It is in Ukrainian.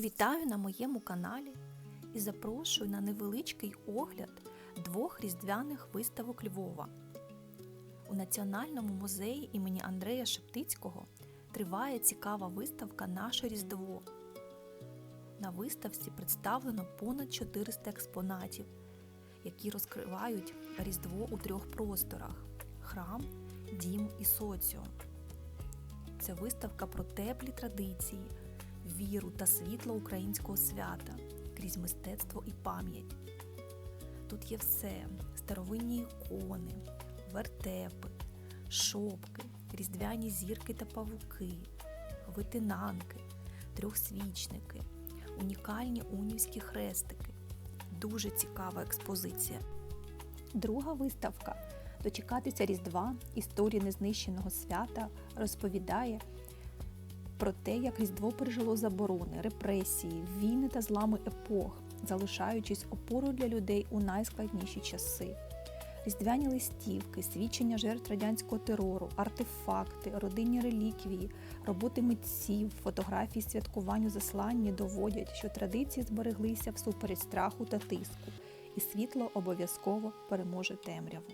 Вітаю на моєму каналі і запрошую на невеличкий огляд двох різдвяних виставок Львова. У Національному музеї імені Андрея Шептицького триває цікава виставка Наше Різдво. На виставці представлено понад 400 експонатів, які розкривають Різдво у трьох просторах: храм, дім і соціум. Це виставка про теплі традиції, віру та світло українського свята крізь мистецтво і пам'ять. Тут є все: старовинні ікони, вертепи, шопки, різдвяні зірки та павуки, витинанки, трьохсвічники, унікальні унівські хрестики. Дуже цікава експозиція. Друга виставка Дочекатися Різдва історії незнищеного свята розповідає про те, як Різдво пережило заборони, репресії, війни та злами епох, залишаючись опорою для людей у найскладніші часи. Різдвяні листівки, свідчення жертв радянського терору, артефакти, родинні реліквії, роботи митців, фотографії святкувань у засланні доводять, що традиції збереглися всупереч страху та тиску, і світло обов'язково переможе темряву.